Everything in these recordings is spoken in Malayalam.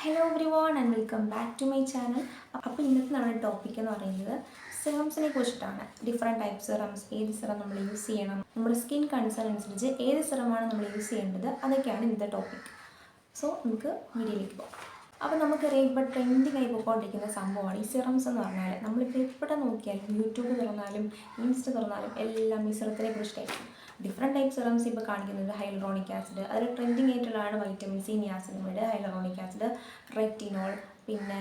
Hello everyone and welcome back to my channel അപ്പോൾ ഇന്നത്തെ നമ്മുടെ ടോപ്പിക് എന്ന് പറയുന്നത് സിറംസിനെ കുറിച്ചിട്ടാണ്. ഡിഫറെന്റ് ടൈപ്പ് സിറംസ് ഏത് സിറം നമ്മൾ യൂസ് ചെയ്യണം? നമ്മുടെ സ്കിൻ കൺസേൺ അനുസരിച്ച് ഏത് സിറമാണ് നമ്മൾ യൂസ് ചെയ്യേണ്ടത്? അതൊക്കെയാണ് ഇന്നത്തെ ടോപ്പിക് സോ നമുക്ക് വീഡിയോയിലേക്ക് പോകാം. അപ്പോൾ നമുക്കറിയാം ഇപ്പോൾ ട്രെൻഡിങ് ആയി പോയിക്കൊണ്ടിരിക്കുന്ന സംഭവമാണ് ഈ സിറംസ് എന്ന് പറഞ്ഞാൽ നമ്മളിപ്പോൾ എവിടെ നോക്കിയാലും യൂട്യൂബ് തുറന്നാലും ഇൻസ്റ്റ തുറന്നാലും എല്ലാം ഈ സിറത്തിനെ കുറിച്ചിട്ടായിരിക്കും. ഡിഫറെന്റ് ടൈപ്പ് സെറംസ് ഇപ്പോൾ കാണിക്കുന്നത് ഹൈലറോണിക് ആസിഡ് അതിൽ ട്രെൻഡിങ് ആയിട്ടുള്ളതാണ് vitamin C niacinamide hyaluronic acid retinol പിന്നെ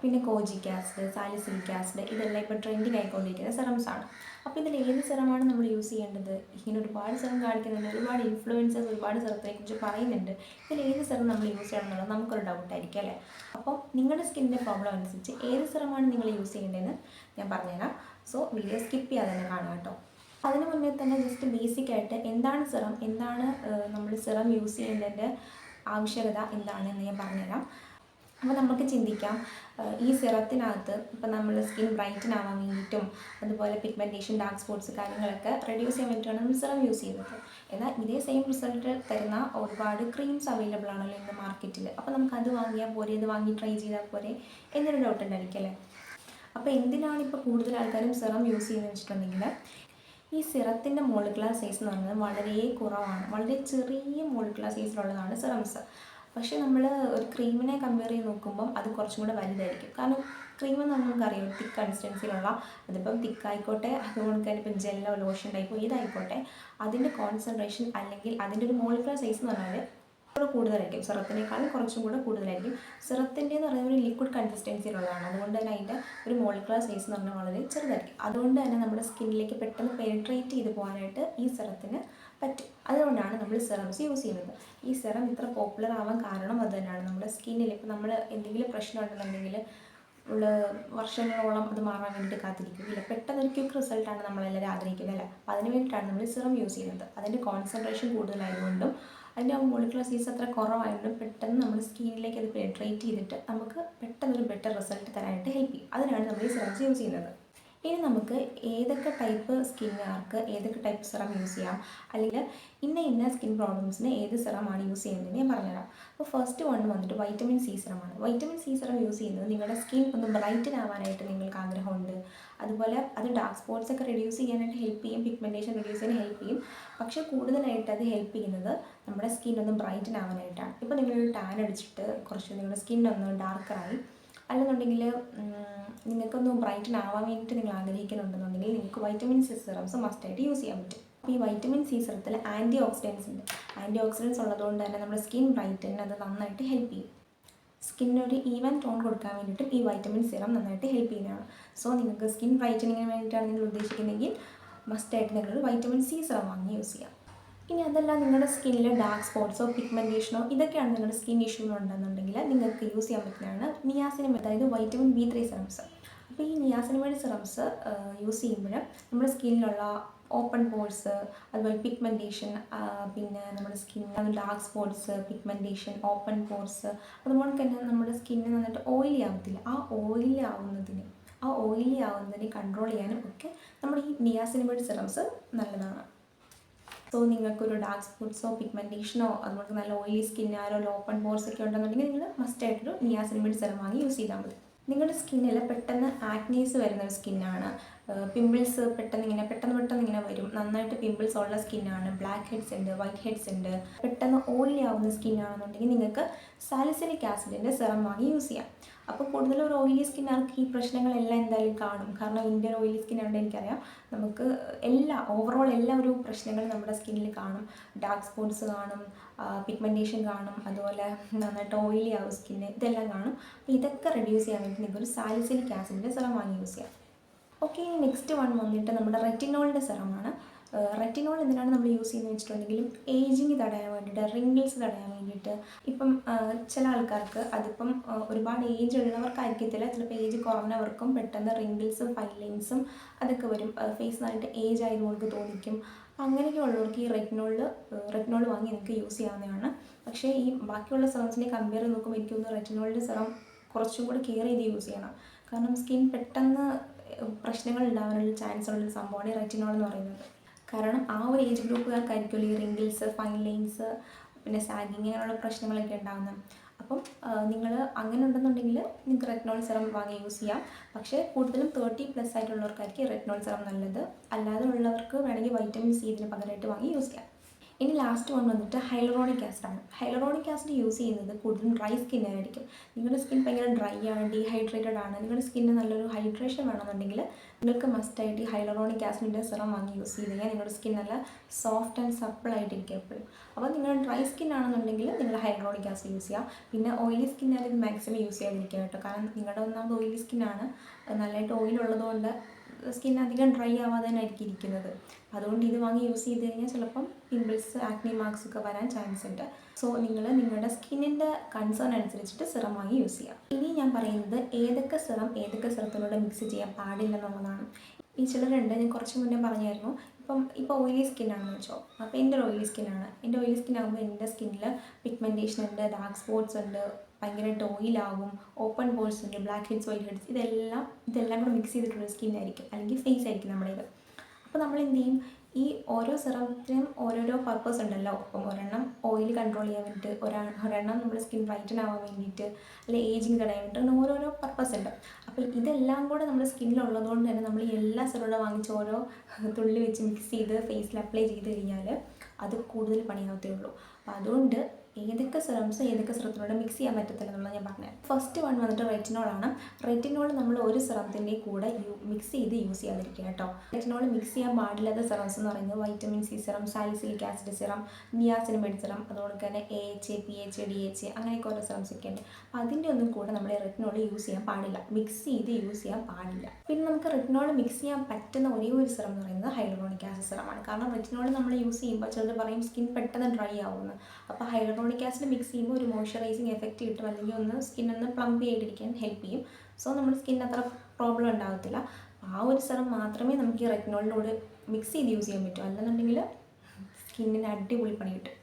പിന്നെ കോജിക് ആസിഡ് സാലിസിലിക് ആസിഡ് ഇതെല്ലാം ഇപ്പോൾ ട്രെൻഡിങ് ആയിക്കൊണ്ടിരിക്കുന്ന സെറംസ് ആണ്. അപ്പോൾ ഇതിൽ ഏത് സെറമാണ് നമ്മൾ യൂസ് ചെയ്യേണ്ടത്? ഇങ്ങനെ ഒരുപാട് സെറം കാണിക്കുന്നുണ്ട് ഒരുപാട് ഇൻഫ്ലുവൻസേഴ്സ് ഒരുപാട് സെറത്തിനെ കുറിച്ച് പറയുന്നുണ്ട്. ഇതിൽ ഏത് സെറം നമ്മൾ യൂസ് ചെയ്യണം എന്നുള്ളത് നമുക്കൊരു ഡൗട്ട് ആയിരിക്കും അല്ലേ? അപ്പോൾ നിങ്ങളുടെ സ്കിന്നിന്റെ പ്രോബ്ലം അനുസരിച്ച് ഏത് സെറമാണ് നിങ്ങൾ യൂസ് ചെയ്യേണ്ടതെന്ന് ഞാൻ പറഞ്ഞുതരാം. സോ വീഡിയോ സ്കിപ്പ് ചെയ്യാതെ തന്നെ കാണാം കേട്ടോ. അതിന് മുന്നേ തന്നെ ജസ്റ്റ് ബേസിക് ആയിട്ട് എന്താണ് സിറം? എന്താണ് നമ്മൾ സിറം യൂസ് ചെയ്യേണ്ടതിന്റെ ആവശ്യകത എന്താണെന്ന് ഞാൻ പറഞ്ഞുതരാം. അപ്പോൾ നമുക്ക് ചിന്തിക്കാം ഈ സിറത്തിനകത്ത് ഇപ്പം നമ്മൾ സ്കിൻ ബ്രൈറ്റൻ ആവാൻ വേണ്ടിയിട്ടും അതുപോലെ പിഗ്മെന്റേഷൻ ഡാർക്ക് സ്പോട്ട്സ് കാര്യങ്ങളൊക്കെ റെഡ്യൂസ് ചെയ്യാൻ വേണ്ടിയിട്ടാണ് നമ്മൾ സിറം യൂസ് ചെയ്യുന്നത്. എന്നാൽ ഇതേ സെയിം റിസൾട്ട് തരുന്ന ഒരുപാട് ക്രീംസ് അവൈലബിൾ ആണല്ലോ ഇന്ന് മാർക്കറ്റിൽ അപ്പോൾ നമുക്ക് അത് വാങ്ങിയാൽ പോരെ ഇത് വാങ്ങി ട്രൈ ചെയ്താൽ പോരെ എന്നൊരു ഡൗട്ട് ഉണ്ടായിരിക്കും അല്ലേ? അപ്പോൾ എന്തിനാണ് ഇപ്പോൾ കൂടുതൽ ആൾക്കാരും സിറം യൂസ് ചെയ്യുന്നത് വെച്ചിട്ടുണ്ടെങ്കിൽ ഈ സിറത്തിന്റെ മോളിക്കുലർ സൈസ് എന്ന് പറയുന്നത് വളരെ കുറവാണ്. വളരെ ചെറിയ മോളിക്കുലർ സൈസിലുള്ളതാണ് സിറംസ്. പക്ഷേ നമ്മൾ ഒരു ക്രീമിനെ കമ്പയർ ചെയ്ത് നോക്കുമ്പം അത് കുറച്ചും കൂടെ വലുതായിരിക്കും. കാരണം ക്രീം എന്ന് നമുക്കറിയാം തിക്ക് കൺസിസ്റ്റൻസിയിലുള്ള അതിപ്പം തിക്കായിക്കോട്ടെ അതുകൊണ്ട് തന്നെ ഇപ്പം ജെല്ലോ ലോഷൻ ടൈപ്പോ ഏതായിക്കോട്ടെ അതിന്റെ കോൺസെൻട്രേഷൻ അല്ലെങ്കിൽ അതിന്റെ ഒരു മോളിക്കുലർ സൈസ് എന്ന് പറഞ്ഞാൽ കൂടുതലായിരിക്കും. സിറത്തിനേക്കാളും കുറച്ചും കൂടെ കൂടുതലായിരിക്കും. സിറത്തിന്റെ എന്ന് പറയുന്നത് ഒരു ലിക്വിഡ് കൺസിസ്റ്റൻസിയിലുള്ളതാണ് അതുകൊണ്ട് തന്നെ അതിന്റെ ഒരു മോളിക്കുലർ സൈസ് എന്ന് പറഞ്ഞാൽ വളരെ ചെറുതായിരിക്കും. അതുകൊണ്ട് തന്നെ നമ്മുടെ സ്കിന്നിലേക്ക് പെട്ടെന്ന് പെനിട്രേറ്റ് ചെയ്ത് പോകാനായിട്ട് ഈ സിറത്തിന് പറ്റും. അതുകൊണ്ടാണ് നമ്മൾ സിറംസ് യൂസ് ചെയ്യുന്നത്. ഈ സിറം ഇത്ര പോപ്പുലർ ആവാൻ കാരണം അത് തന്നെയാണ്. നമ്മുടെ സ്കിന്നിൽ ഇപ്പോൾ നമ്മൾ എന്തെങ്കിലും പ്രശ്നം ഉണ്ടെന്നുണ്ടെങ്കിൽ ഉള്ള വർഷങ്ങളോളം അത് മാറാൻ വേണ്ടിയിട്ട് കാത്തിരിക്കുകയില്ല. പെട്ടെന്ന് ഒരു ക്വിക്ക് റിസൾട്ടാണ് നമ്മളെല്ലാവരും ആഗ്രഹിക്കുന്നത് അല്ലേ? അപ്പോൾ അതിന് വേണ്ടിയിട്ടാണ് നമ്മൾ സിറം യൂസ് ചെയ്യുന്നത്. അതിന്റെ കോൺസെൻട്രേഷൻ കൂടുതലായതുകൊണ്ടും അതിന്റെ മോളിക്കുലർ സീസ് അത്ര കുറവായതുകൊണ്ടും പെട്ടെന്ന് നമ്മൾ സ്കിന്നിലേക്ക് അത് പെനിട്രേറ്റ് ചെയ്തിട്ട് നമുക്ക് പെട്ടെന്നൊരു ബെറ്റർ റിസൾട്ട് തരാനായിട്ട് ഹെൽപ്പ് ചെയ്യും. അതിനാണ് നമ്മൾ ഈ സെർച്ച് യൂസ് ചെയ്യുന്നത്. ഇനി നമുക്ക് ഏതൊക്കെ ടൈപ്പ് സ്കിന്നുകാർക്ക് ഏതൊക്കെ ടൈപ്പ് സിറം യൂസ് ചെയ്യാം? അല്ലെങ്കിൽ ഇന്ന ഇന്ന സ്കിൻ പ്രോബ്ലംസിന് ഏത് സിറമാണ് യൂസ് ചെയ്യുന്നതെന്ന് ഞാൻ പറഞ്ഞുതരാം. അപ്പോൾ ഫസ്റ്റ് വൺ വന്നിട്ട് വൈറ്റമിൻ സി സിറമാണ് വൈറ്റമിൻ സി സിറം യൂസ് ചെയ്യുന്നത് നിങ്ങളുടെ സ്കിൻ ഒന്ന് ബ്രൈറ്റൻ ആവാനായിട്ട് നിങ്ങൾക്ക് ആഗ്രഹമുണ്ട്. അതുപോലെ അത് ഡാർക്ക് സ്പോട്ട്സ് ഒക്കെ റെഡ്യൂസ് ചെയ്യാനായിട്ട് ഹെൽപ്പ് ചെയ്യും പിഗ്മെന്റേഷൻ റെഡ്യൂസ് ചെയ്യാൻ ഹെൽപ്പ് ചെയ്യും. പക്ഷേ കൂടുതലായിട്ട് അത് ഹെൽപ്പ് ചെയ്യുന്നത് നമ്മുടെ സ്കിൻ ഒന്ന് ബ്രൈറ്റൻ ആവാനായിട്ടാണ്. ഇപ്പോൾ നിങ്ങളൊരു ടാൻ അടിച്ചിട്ട് കുറച്ച് നിങ്ങളുടെ സ്കിൻ ഒന്ന് ഡാർക്കറായി അല്ലെന്നുണ്ടെങ്കിൽ നിങ്ങൾക്കൊന്ന് ബ്രൈറ്റൻ ആവാൻ വേണ്ടിയിട്ട് നിങ്ങൾ ആഗ്രഹിക്കുന്നുണ്ടെന്നുണ്ടെങ്കിൽ നിങ്ങൾക്ക് വൈറ്റമിൻ സി സിറംസ് മസ്റ്റായിട്ട് യൂസ് ചെയ്യാൻ പറ്റും. അപ്പോൾ ഈ വൈറ്റമിൻ സി സിറത്തിൽ ആന്റി ഓക്സിഡൻസ് ഉണ്ട്. ആന്റി ഓക്സിഡൻസ് ഉള്ളതുകൊണ്ട് തന്നെ നമ്മുടെ സ്കിൻ ബ്രൈറ്റൻ അത് നന്നായിട്ട് ഹെൽപ്പ് ചെയ്യും. സ്കിന്നൊരു ഈവൻ ടോൺ കൊടുക്കാൻ വേണ്ടിയിട്ടും ഈ വൈറ്റമിൻ സിറം നന്നായിട്ട് ഹെൽപ്പ് ചെയ്യുന്നതാണ്. സോ നിങ്ങൾക്ക് സ്കിൻ ബ്രൈറ്റനിങ്ങിന് വേണ്ടിയിട്ടാണ് നിങ്ങൾ ഉദ്ദേശിക്കുന്നതെങ്കിൽ മസ്റ്റായിട്ട് നിങ്ങൾ വൈറ്റമിൻ സി സിറം വാങ്ങി യൂസ് ചെയ്യാം. ഇനി അതല്ല നിങ്ങളുടെ സ്കിന്നിൽ ഡാർക്ക് സ്പോട്ട്സോ പിഗ്മെന്റേഷനോ ഇതൊക്കെയാണ് നിങ്ങളുടെ സ്കിൻ ഇഷ്യൂ ഉണ്ടെന്നുണ്ടെങ്കിൽ നിങ്ങൾക്ക് യൂസ് ചെയ്യാൻ പറ്റുന്നതാണ് നിയാസിനിമൈഡ് അതായത് വൈറ്റമിൻ ബി ത്രീ സിറംസ് അപ്പോൾ ഈ നിയാസിനിമൈഡ് സെറംസ് യൂസ് ചെയ്യുമ്പോൾ നമ്മുടെ സ്കിന്നിലുള്ള ഓപ്പൺ പോൾസ് അതുപോലെ പിഗ്മെന്റേഷൻ പിന്നെ നമ്മുടെ സ്കിന്നിൽ dark spots pigmentation open pores അതുപോലെ തന്നെ നമ്മുടെ സ്കിന്നിൽ നന്നായിട്ട് ഓയിലി ആവത്തില്ല. ആ ഓയിലി ആവുന്നതിന് ആ ഓയിലി ആവുന്നതിനെ കൺട്രോൾ ചെയ്യാനും ഒക്കെ നമ്മുടെ ഈ നിയാസിനിമൈഡ് സെറംസ് നല്ലതാണ്. സോ നിങ്ങൾക്കൊരു ഡാർക്ക് സ്പോട്ട്സോ പിഗ്മെന്റേഷനോ അതുപോലെ നല്ല ഓയിലി സ്കിന്നാരോ ഓപ്പൺ പോർസ് ഒക്കെ ഉണ്ടെന്നുണ്ടെങ്കിൽ നിങ്ങൾ മസ്റ്റായിട്ടൊരു നിയാസിൻമിഡ് സെറം വാങ്ങി യൂസ് ചെയ്താൽ മതി. നിങ്ങളുടെ സ്കിന്നിൽ പെട്ടെന്ന് ആക്നീസ് വരുന്ന ഒരു സ്കിന്നാണ് പിമ്പിൾസ് പെട്ടെന്ന് ഇങ്ങനെ പെട്ടെന്ന് പെട്ടെന്ന് ഇങ്ങനെ വരും. നന്നായിട്ട് പിമ്പിൾസ് ഉള്ള സ്കിന്നാണ് ബ്ലാക്ക് ഹെഡ്സ് ഉണ്ട് വൈറ്റ് ഹെഡ്സ് ഉണ്ട്. പെട്ടെന്ന് ഓയിലി ആവുന്ന സ്കിന്നാണെന്നുണ്ടെങ്കിൽ നിങ്ങൾക്ക് സാലിസിലിക് ആസിഡിന്റെ സെറം വാങ്ങി യൂസ് ചെയ്യാം. അപ്പോൾ കൂടുതൽ ഒരു ഓയിലി സ്കിന്നുകാർക്ക് ഈ പ്രശ്നങ്ങളെല്ലാം എന്തായാലും കാണും. കാരണം ഇന്ത്യൻ ഓയിലി സ്കിൻ ആയതുകൊണ്ട് എനിക്കറിയാം നമുക്ക് എല്ലാ ഓവറോൾ എല്ലാ ഒരു പ്രശ്നങ്ങളും നമ്മുടെ സ്കിന്നിൽ കാണും. ഡാർക്ക് സ്പോട്ട്സ് കാണും പിഗ്മെന്റേഷൻ കാണും അതുപോലെ നന്നായിട്ട് ഓയിലി ആവും സ്കിന്ന് ഇതെല്ലാം കാണും. അപ്പോൾ ഇതൊക്കെ റെഡ്യൂസ് ചെയ്യാൻ വേണ്ടി നിങ്ങൾക്ക് ഒരു സാലിസിലിക് ആസിഡിന്റെ സെറം വാങ്ങി യൂസ് ചെയ്യാം. ഓക്കെ നെക്സ്റ്റ് വൺ വന്നിട്ട് നമ്മുടെ റെറ്റിനോളിന്റെ സെറമാണ്. റെറ്റിനോൾ എന്തിനാണ് നമ്മൾ യൂസ് ചെയ്യുന്നത് വെച്ചിട്ടുണ്ടെങ്കിലും ഏജിങ് തടയാൻ വേണ്ടിയിട്ട് റിങ്കിൾസ് തടയാൻ വേണ്ടിയിട്ട്. ഇപ്പം ചില ആൾക്കാർക്ക് അതിപ്പം ഒരുപാട് ഏജ് ഉള്ളവർക്കായിരിക്കത്തില്ല. ചിലപ്പോൾ ഏജ് കുറഞ്ഞവർക്കും പെട്ടെന്ന് റിങ്കിൾസും ഫൈലൈൻസും അതൊക്കെ വരും. ഫേസ് നന്നായിട്ട് ഏജ് ആയതുകൊണ്ട് തോന്നിക്കും. അങ്ങനെയൊക്കെ ഉള്ളവർക്ക് ഈ റെറ്റിനോളിൽ റെറ്റിനോൾ വാങ്ങി നിങ്ങൾക്ക് യൂസ് ചെയ്യാവുന്നതാണ്. പക്ഷേ ഈ ബാക്കിയുള്ള സെറംസിനെ കമ്പയർ ചെയ്ത് നോക്കുമ്പോൾ എനിക്ക് തോന്നുന്നു റെറ്റിനോളിന്റെ സെറം കുറച്ചും കൂടി കെയർ ചെയ്ത് യൂസ് ചെയ്യണം. കാരണം സ്കിൻ പെട്ടെന്ന് പ്രശ്നങ്ങൾ ഉണ്ടാകാനുള്ള ചാൻസ് ഉള്ള സംഭവമാണ് റെറ്റിനോൾ എന്ന് പറയുന്നത്. കാരണം ആ ഒരു ഏജ് ഗ്രൂപ്പുകാർക്കായിരിക്കുമല്ലോ ഈ റിങ്കിൾസ് ഫൈൻ ലൈൻസ് പിന്നെ സാഗിങ് അങ്ങനെയുള്ള പ്രശ്നങ്ങളൊക്കെ ഉണ്ടാകുന്നത് അപ്പം നിങ്ങൾ അങ്ങനെ ഉണ്ടെന്നുണ്ടെങ്കിൽ നിങ്ങൾക്ക് റെറ്റ്നോൾ സെറം വാങ്ങി യൂസ് ചെയ്യാം. പക്ഷേ കൂടുതലും തേർട്ടി പ്ലസ് ആയിട്ടുള്ളവർക്കായിരിക്കും റെറ്റ്നോൾ സെറം നല്ലത്. അല്ലാതെ ഉള്ളവർക്ക് വേണമെങ്കിൽ വൈറ്റമിൻ സി ഇതിന് പകരമായിട്ട് വാങ്ങി യൂസ് ചെയ്യാം. ഇനി ലാസ്റ്റ് വൺ വന്നിട്ട് ഹൈലറോണിക് ആസിഡ് ആണ്. ഹൈലറോണിക് ആസിഡ് യൂസ് ചെയ്യുന്നത് കൂടുതലും ഡ്രൈ സ്കിന്നായിരിക്കും നിങ്ങളുടെ സ്കിൻ ഭയങ്കര ഡ്രൈ ആണ് ഡീഹൈഡ്രേറ്റഡ് ആണ്. നിങ്ങളുടെ സ്കിന്നിന് നല്ലൊരു ഹൈഡ്രേഷൻ വേണമെന്നുണ്ടെങ്കിൽ നിങ്ങൾക്ക് മസ്റ്റായിട്ട് ഈ ഹൈലറോണിക് ആസിഡിന്റെ സിറം വാങ്ങി യൂസ് ചെയ്ത് കഴിഞ്ഞാൽ നിങ്ങളുടെ സ്കിൻ നല്ല സോഫ്റ്റ് ആൻഡ് സപ്പിൾ ആയിട്ടിരിക്കും എപ്പോഴും. അപ്പോൾ നിങ്ങൾ ഡ്രൈ സ്കിൻ ആണെന്നുണ്ടെങ്കിൽ നിങ്ങൾ ഹൈലറോണിക് ആസിഡ് യൂസ് ചെയ്യുക പിന്നെ ഓയിലി സ്കിന്നായാലും ഇത് മാക്സിമം യൂസ് ചെയ്യാതിരിക്കുക കേട്ടോ. കാരണം നിങ്ങളുടെ ഒന്നാമത് ഓയിലി സ്കിന്നാണ് നല്ലതായിട്ട് ഓയിൽ ഉള്ളതുകൊണ്ട് സ്കിൻ അധികം ഡ്രൈ ആവാതെ തന്നെ ആയിരിക്കും ഇരിക്കുന്നത്. അതുകൊണ്ട് ഇത് വാങ്ങി യൂസ് ചെയ്ത് കഴിഞ്ഞാൽ ചിലപ്പം പിമ്പിൾസ് ആക്നി മാർക്സ് ഒക്കെ വരാൻ ചാൻസ് ഉണ്ട്. സോ നിങ്ങൾ നിങ്ങളുടെ സ്കിന്നിന്റെ കൺസേൺ അനുസരിച്ചിട്ട് സിറം വാങ്ങി യൂസ് ചെയ്യാം. ഇനി ഞാൻ പറയുന്നത് ഏതൊക്കെ സിറം ഏതൊക്കെ സിറത്തിനോട് മിക്സ് ചെയ്യാൻ പാടില്ല എന്നുള്ളതാണ്. ഈ ചിലരുണ്ട് ഞാൻ കുറച്ച് മുന്നേ പറഞ്ഞായിരുന്നു. ഇപ്പം ഇപ്പോൾ ഓയിലി സ്കിന്നാണെന്ന് വെച്ചോ. അപ്പോൾ എന്റെ ഒരു ഓയിലി സ്കിന്നാണ് എന്റെ ഓയിലി സ്കിൻ ആകുമ്പോൾ എന്റെ സ്കിന്നിൽ പിഗ്മെന്റേഷൻ ഉണ്ട് ഡാർക്ക് സ്പോട്ട്സ് ഉണ്ട് ഭയങ്കരമായിട്ട് ഓയിലാകും ഓപ്പൺ പോൾസ് ഉണ്ട് ബ്ലാക്ക് ഹെഡ്സ് വൈറ്റ് ഹെഡ്സ് ഇതെല്ലാം ഇതെല്ലാം കൂടെ മിക്സ് ചെയ്തിട്ടുള്ള സ്കിൻ ആയിരിക്കും അല്ലെങ്കിൽ ഫേസ് ആയിരിക്കും നമ്മുടേത്. അപ്പോൾ നമ്മൾ എന്ത് ചെയ്യും? ഈ ഓരോ സിറത്തിനും ഓരോരോ പർപ്പസ് ഉണ്ടല്ലോ. അപ്പം ഒരെണ്ണം ഓയിൽ കൺട്രോൾ ചെയ്യാൻ വേണ്ടിയിട്ട് ഒരാ ഒരെണ്ണം നമ്മുടെ സ്കിൻ ബ്രൈറ്റൻ ആവാൻ വേണ്ടിയിട്ട് അല്ലെങ്കിൽ ഏജിങ് തടയാൻ വേണ്ടിയിട്ട് അങ്ങനെ ഓരോരോ പർപ്പസ് ഉണ്ട്. അപ്പോൾ ഇതെല്ലാം കൂടെ നമ്മുടെ സ്കിന്നിലുള്ളതുകൊണ്ട് തന്നെ നമ്മൾ എല്ലാ സിറോടെ വാങ്ങിച്ച് ഓരോ തുള്ളി വെച്ച് മിക്സ് ചെയ്ത് ഫേസിൽ അപ്ലൈ ചെയ്ത് കഴിഞ്ഞാൽ അത് കൂടുതൽ പണിയാവത്തേ ഉള്ളൂ. അപ്പോൾ അതുകൊണ്ട് ഏതൊക്കെ സിറംസ് ഏതൊക്കെ സിറത്തിനോട് മിക്സ് ചെയ്യാൻ പറ്റത്തില്ല എന്നുള്ളത് ഞാൻ പറഞ്ഞത് ഫസ്റ്റ് വൺ വന്നിട്ട് റെറ്റിനോൾ ആണ്. റെറ്റിനോൾ നമ്മൾ ഒരു സിറത്തിന്റെ കൂടെ മിക്സ് ചെയ്ത് യൂസ് ചെയ്യാതിരിക്കുക കേട്ടോ. റെറ്റിനോൾ മിക്സ് ചെയ്യാൻ പാടില്ലാത്ത സിറംസ് എന്ന് പറയുന്നത് vitamin C serum salicylic acid serum niacinamide serum അതുപോലെ തന്നെ A H P H D H അങ്ങനെയൊക്കെ ഓരോ സിറംസ് ഒക്കെ ഉണ്ട്. അതിന്റെ ഒന്നും കൂടെ നമ്മൾ റെറ്റിനോൾ യൂസ് ചെയ്യാൻ പാടില്ല. മിക്സ് ചെയ്ത് യൂസ് ചെയ്യാൻ പാടില്ല. പിന്നെ നമുക്ക് റെറ്റിനോൾ മിക്സ് ചെയ്യാൻ പറ്റുന്ന ഒരേ ഒരു സിറം എന്ന് പറയുന്നത് ഹൈഡ്രോണിക് ആസിഡ് സിറമാണ് കാരണം റെറ്റിനോൾ നമ്മൾ യൂസ് ചെയ്യുമ്പോൾ ചിലർ പറയും സ്കിൻ പെട്ടെന്ന് ഡ്രൈ ആവുമെന്ന്. അപ്പോൾ ഹൈലറോണിക് ആസിഡ് മിക്സ് ചെയ്യുമ്പോൾ ഒരു മോയ്സ്ചറൈസിങ് എഫക്റ്റ് കിട്ടും. അല്ലെങ്കിൽ ഒന്ന് സ്കിൻ ഒന്ന് പ്ലംപ് ചെയ്തിരിക്കാൻ ഹെൽപ്പ് ചെയ്യും. സോ നമ്മുടെ സ്കിൻ അത്ര പ്രോബ്ലം ഉണ്ടാകത്തില്ല ആ ഒരു സിറം മാത്രമേ നമുക്ക് ഈ റെറ്റിനോളിനോട് മിക്സ് ചെയ്ത് യൂസ് ചെയ്യാൻ പറ്റൂ. അല്ലെന്നുണ്ടെങ്കിൽ സ്കിന്നിന് അടിപൊളി പണി കിട്ടും.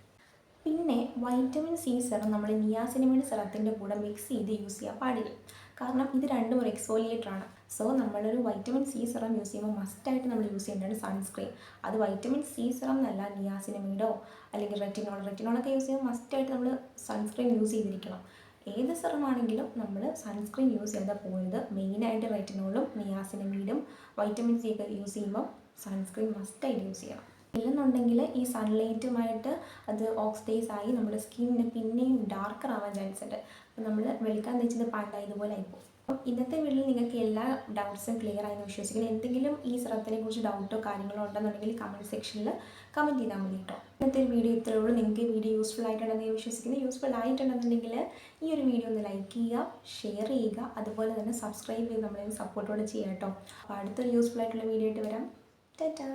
പിന്നെ വൈറ്റമിൻ സി സെറം നമ്മൾ നിയാസിനിമിഡ് സെറത്തിന്റെ കൂടെ മിക്സ് ചെയ്ത് യൂസ് ചെയ്യാൻ പാടില്ല. കാരണം ഇത് രണ്ടും ഒരു എക്സ്പോലിയേറ്റർ ആണ്. സോ നമ്മളൊരു വൈറ്റമിൻ സി സിറം യൂസ് ചെയ്യുമ്പോൾ മസ്റ്റായിട്ട് നമ്മൾ യൂസ് ചെയ്യേണ്ടതാണ് സൺസ്ക്രീൻ അത് വൈറ്റമിൻ സി സിറം എന്നല്ല നിയാസിനമീഡോ അല്ലെങ്കിൽ റെറ്റിനോൾ റെറ്റിനോളൊക്കെ യൂസ് ചെയ്യുമ്പോൾ മസ്റ്റായിട്ട് നമ്മൾ സൺസ്ക്രീൻ യൂസ് ചെയ്തിരിക്കണം. ഏത് സിറമാണെങ്കിലും നമ്മൾ സൺസ്ക്രീൻ യൂസ് ചെയ്താൽ പോയത് മെയിനായിട്ട് റെറ്റിനോളും നിയാസിനമീഡും വൈറ്റമിൻ സി ഒക്കെ യൂസ് ചെയ്യുമ്പോൾ സൺസ്ക്രീൻ മസ്റ്റായിട്ട് യൂസ് ചെയ്യണം. ഇല്ലെന്നുണ്ടെങ്കിൽ ഈ സൺലൈറ്റുമായിട്ട് അത് ഓക്സിഡൈസ് ആയി നമ്മുടെ സ്കിന്നിന് പിന്നെയും ഡാർക്കർ ആവാൻ ചാൻസ് ഉണ്ട്. അപ്പോൾ നമ്മൾ വെളുക്കാൻ തേച്ചത് പണ്ടായി ഇതുപോലെ ആയിപ്പോൾ അപ്പം ഇന്നത്തെ വീഡിയോയിൽ നിങ്ങൾക്ക് എല്ലാ ഡൗട്ട്സും ക്ലിയർ ആയെന്ന് വിശ്വസിക്കുന്നു. എന്തെങ്കിലും ഈ സിറത്തിനെ കുറിച്ച് ഡൗട്ടോ കാര്യങ്ങളോ ഉണ്ടെന്നുണ്ടെങ്കിൽ കമന്റ് സെക്ഷനിൽ കമന്റ് ചെയ്താൽ മതി കേട്ടോ. ഇന്നത്തെ ഒരു വീഡിയോ ഇത്രയേ ഉള്ളൂ. നിങ്ങൾക്ക് ഈ വീഡിയോ യൂസ്ഫുൾ ആയിട്ടുണ്ടെന്ന് ഞാൻ വിശ്വസിക്കുന്നു. യൂസ്ഫുൾ ആയിട്ടുണ്ടെന്നുണ്ടെങ്കിൽ ഈ ഒരു വീഡിയോ ഒന്ന് ലൈക്ക് ചെയ്യുക ഷെയർ ചെയ്യുക അതുപോലെ തന്നെ സബ്സ്ക്രൈബ് ചെയ്ത് നമ്മളെ സപ്പോർട്ടോടെ ചെയ്യാം കേട്ടോ. അപ്പോൾ അടുത്തൊരു യൂസ്ഫുൾ ആയിട്ടുള്ള വീഡിയോ ആയിട്ട് വരാം. ടാറ്റാ